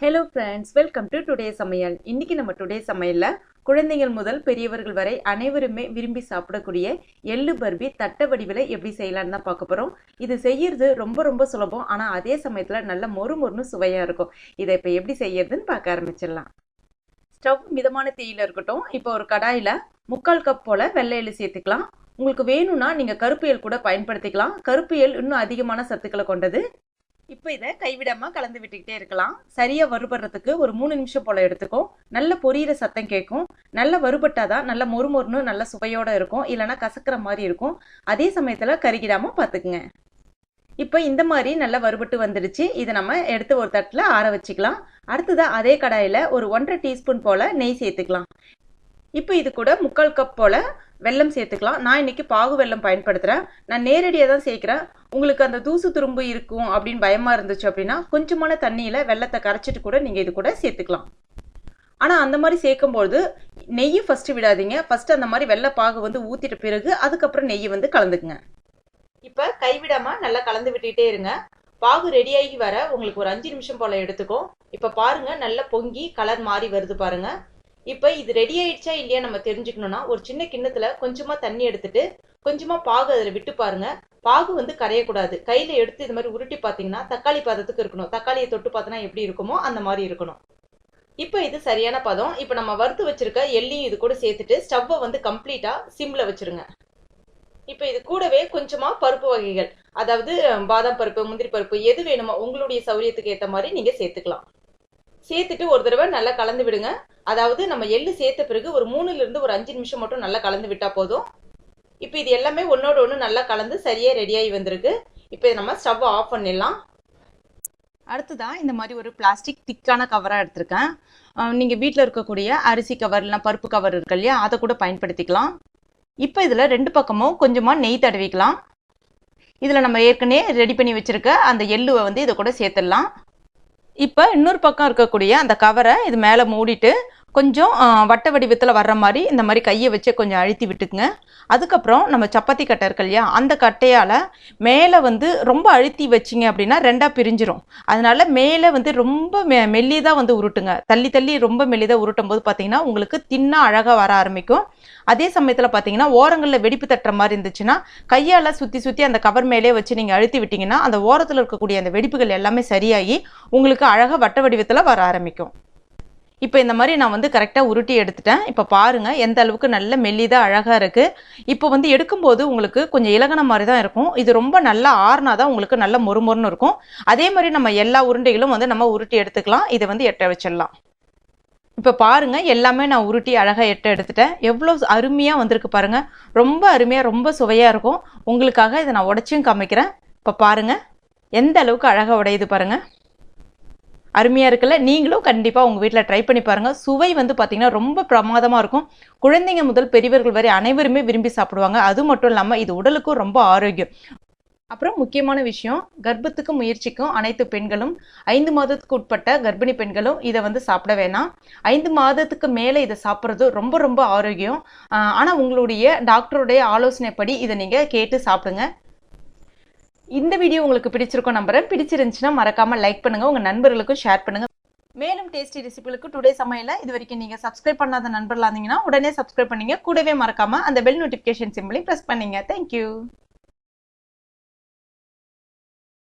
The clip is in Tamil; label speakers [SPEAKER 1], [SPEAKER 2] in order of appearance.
[SPEAKER 1] Hello friends welcome to today சமையல் இன்னைக்கு நம்ம டுடே சமையலில் குழந்தைகள் முதல் பெரியவர்கள் வரை அனைவருமே விரும்பி சாப்பிடக்கூடிய எள்ளு பர்பி தட்டை வடிவில் எப்படி செய்யலான்னு தான் பார்க்க போகிறோம் இது செய்யறது ரொம்ப ரொம்ப சுலபம். ஆனால் அதே சமயத்தில் நல்ல மொறு மொறுன்னு சுவையாக இருக்கும். இதை இப்போ எப்படி செய்யறதுன்னு பார்க்க ஆரம்பிச்சிடலாம். ஸ்டவ் மிதமான தீயில் இருக்கட்டும். இப்போ ஒரு கடாயில் முக்கால் கப் போல் வெள்ளை எள்ளு சேர்த்துக்கலாம். உங்களுக்கு வேணும்னா நீங்கள் கருப்பு எள் கூட பயன்படுத்திக்கலாம். கருப்பு எள் இன்னும் அதிகமான சத்துக்களை கொண்டது இப்போ இதை கைவிடாமல் கலந்து விட்டுக்கிட்டே இருக்கலாம். சரியாக வறுபடுறதுக்கு ஒரு மூணு நிமிஷம் போல் எடுத்துக்கும் நல்ல பொரியிற சத்தம் கேட்கும் நல்ல வறுபட்டாதான் நல்ல மொறுமொறுன்னு நல்ல சுவையோடு இருக்கும். இல்லைன்னா கசக்கிற மாதிரி இருக்கும். அதே சமயத்தில் கருகிடாமல் பார்த்துக்குங்க இப்போ இந்த மாதிரி நல்லா வறுபட்டு வந்துடுச்சு. இதை நம்ம எடுத்து ஒரு தட்டில் ஆற வச்சுக்கலாம். அடுத்ததாக அதே கடாயில் ஒரு ஒன்றரை டீஸ்பூன் போல் நெய் சேர்த்துக்கலாம். இப்போ இது கூட முக்கால் கப் போல் வெல்லம் சேர்த்துக்கலாம். நான் இன்னைக்கு பாகு வெள்ளம் பயன்படுத்துகிறேன் நான் நேரடியாக தான் சேர்க்குறேன். உங்களுக்கு அந்த தூசு துரும்பு இருக்கும் அப்படின்னு பயமாக இருந்துச்சு அப்படின்னா கொஞ்சமான தண்ணியில் வெள்ளத்தை கரைச்சிட்டு கூட நீங்கள் இது கூட சேர்த்துக்கலாம். ஆனால் அந்த மாதிரி சேர்க்கும்போது நெய்யை ஃபஸ்ட்டு விடாதீங்க. ஃபஸ்ட்டு அந்த மாதிரி வெள்ளை பாகு வந்து ஊற்றிட்ட பிறகு அதுக்கப்புறம் நெய் வந்து கலந்துக்குங்க. இப்போ கைவிடாமல் நல்லா கலந்து விட்டுட்டே இருங்க. பாகு ரெடியாகி வர உங்களுக்கு ஒரு அஞ்சு நிமிஷம் போல் எடுத்துக்கும் இப்போ பாருங்கள் நல்லா பொங்கி கலர் மாறி வருது பாருங்கள் இப்போ இது ரெடி ஆயிடுச்சா இல்லையா நம்ம தெரிஞ்சுக்கணும்னா ஒரு சின்ன கிண்ணத்துல கொஞ்சமா தண்ணி எடுத்துட்டு கொஞ்சமா பாகு அதில் விட்டு பாருங்க. பாகு வந்து கரையக்கூடாது. கையில எடுத்து இது மாதிரி உருட்டி பார்த்தீங்கன்னா தக்காளி பதத்துக்கு இருக்கணும். தக்காளியை தொட்டு பார்த்தோன்னா எப்படி இருக்குமோ அந்த மாதிரி இருக்கணும். இப்போ இது சரியான பதம். இப்போ நம்ம வறுத்து வச்சிருக்க எள்ளியும் இது கூட சேர்த்துட்டு ஸ்டவ்வை வந்து கம்ப்ளீட்டா சிம்ல வச்சிருங்க. இப்போ இது கூடவே கொஞ்சமா பருப்பு வகைகள். அதாவது பாதாம் பருப்பு முந்திரி பருப்பு எது வேணுமோ உங்களுடைய சௌரியத்துக்கு ஏற்ற மாதிரி நீங்க சேர்த்துக்கலாம். சேர்த்துட்டு ஒரு தடவை நல்லா கலந்து விடுங்க. அதாவது நம்ம எள்ளு சேர்த்த பிறகு ஒரு மூணுல இருந்து ஒரு அஞ்சு நிமிஷம் மட்டும் நல்லா கலந்து விட்டா போதும். இப்போ இது எல்லாமே ஒன்னோட ஒன்று நல்லா கலந்து சரியா ரெடியாகி வந்திருக்கு. இப்போ நம்ம ஸ்டவ் ஆஃப் பண்ணிடலாம். அடுத்ததான் இந்த மாதிரி ஒரு பிளாஸ்டிக் திக்கான கவராக எடுத்திருக்கேன். நீங்கள் வீட்டில் இருக்கக்கூடிய அரிசி கவர் இல்லைனா பருப்பு கவர் இருக்கு இல்லையா அதை கூட பயன்படுத்திக்கலாம். இப்போ இதில் ரெண்டு பக்கமும் கொஞ்சமாக நெய் தடவிக்கலாம். இதில் நம்ம ஏற்கனவே ரெடி பண்ணி வச்சுருக்க அந்த எள்ளுவை வந்து இதை கூட சேர்த்துடலாம். இப்போ இன்னொரு பக்கம் இருக்கக்கூடிய அந்த கவரை இது மேலே மூடிட்டு கொஞ்சம் வட்ட வடிவத்தில் வர்ற மாதிரி இந்த மாதிரி கையை வச்சு கொஞ்சம் அழுத்தி விட்டுக்குங்க. அதுக்கப்புறம் நம்ம சப்பாத்தி கட்டை இருக்கு இல்லையா அந்த கட்டையால் மேலே வந்து ரொம்ப அழுத்தி வச்சிங்க அப்படின்னா ரெண்டாக பிரிஞ்சிரும். அதனால் மேலே வந்து ரொம்ப மெ மெல்லிதாக வந்து உருட்டுங்க. தள்ளி தள்ளி ரொம்ப மெல்லிதாக உருட்டும் போது பார்த்தீங்கன்னா உங்களுக்கு தின்னாக அழகாக வர ஆரம்பிக்கும். அதே சமயத்தில் பார்த்தீங்கன்னா ஓரங்களில் வெடிப்பு தட்டுற மாதிரி இருந்துச்சுன்னா கையால் சுற்றி சுற்றி அந்த கவர் மேலே வச்சு நீங்கள் அழுத்தி விட்டிங்கன்னா அந்த ஓரத்தில் இருக்கக்கூடிய அந்த வெடிப்புகள் எல்லாமே சரியாகி உங்களுக்கு அழகாக வட்ட வடிவத்தில் வர ஆரம்பிக்கும். இப்போ இந்த மாதிரி நான் வந்து கரெக்டாக உருட்டி எடுத்துட்டேன். இப்போ பாருங்கள் எந்த அளவுக்கு நல்ல மெல்லிதாக அழகாக இருக்குது இப்போ வந்து எடுக்கும்போது உங்களுக்கு கொஞ்சம் இலகன மாதிரி தான் இருக்கும். இது ரொம்ப நல்லா ஆறுனா தான் உங்களுக்கு நல்ல மொறுமொறுன்னு இருக்கும். அதே மாதிரி நம்ம எல்லா உருண்டைகளும் வந்து நம்ம உருட்டி எடுத்துக்கலாம். இதை வந்து எட்ட வச்சிடலாம். இப்போ பாருங்கள் எல்லாமே நான் உருட்டி அழகாக எட்ட எடுத்துட்டேன். எவ்வளோ அருமையாக வந்திருக்கு பாருங்கள் ரொம்ப அருமையாக ரொம்ப சுவையாக இருக்கும். உங்களுக்காக இதை நான் உடச்சியும் காமிக்கிறேன். இப்போ பாருங்க எந்த அளவுக்கு அழகாக உடையுது பாருங்கள் அருமையாக இருக்குல்ல? நீங்களும் கண்டிப்பாக உங்கள் வீட்டில் ட்ரை பண்ணி பாருங்கள் சுவை வந்து பார்த்திங்கன்னா ரொம்ப பிரமாதமாக இருக்கும். குழந்தைங்க முதல் பெரியவர்கள் வரை அனைவருமே விரும்பி சாப்பிடுவாங்க. அது மட்டும் இல்லாமல் இது உடலுக்கும் ரொம்ப ஆரோக்கியம். அப்புறம் முக்கியமான விஷயம் கர்ப்பத்துக்கும் முயற்சிக்கும் அனைத்து பெண்களும் ஐந்து மாதத்துக்கு உட்பட்ட கர்ப்பிணி பெண்களும் இதை வந்து சாப்பிட வேணாம். ஐந்து மாதத்துக்கு மேலே இதை சாப்பிட்றது ரொம்ப ரொம்ப ஆரோக்கியம். ஆனால் உங்களுடைய டாக்டருடைய ஆலோசனைப்படி இதை நீங்கள் கேட்டு சாப்பிடுங்க. இந்த வீடியோ உங்களுக்கு பிடிச்சிருக்கும் நம்புறேன். பிடிச்சிருந்துச்சுன்னா மறக்காம லைக் பண்ணுங்க. உங்க நண்பர்களுக்கும் ஷேர் பண்ணுங்க. மேலும் டேஸ்டி ரெசிபிகளுக்கு டுடே சமையல இது வரைக்கும் நீங்க சப்ஸ்கிரைப் பண்ணாத நண்பர்களா இருந்தீங்கன்னா உடனே சப்ஸ்கிரைப் பண்ணீங்க. கூடவே மறக்காம அந்த பெல் நோட்டிபிகேஷன் சிம்பிளையும் ப்ரெஸ் பண்ணீங்க. Thank you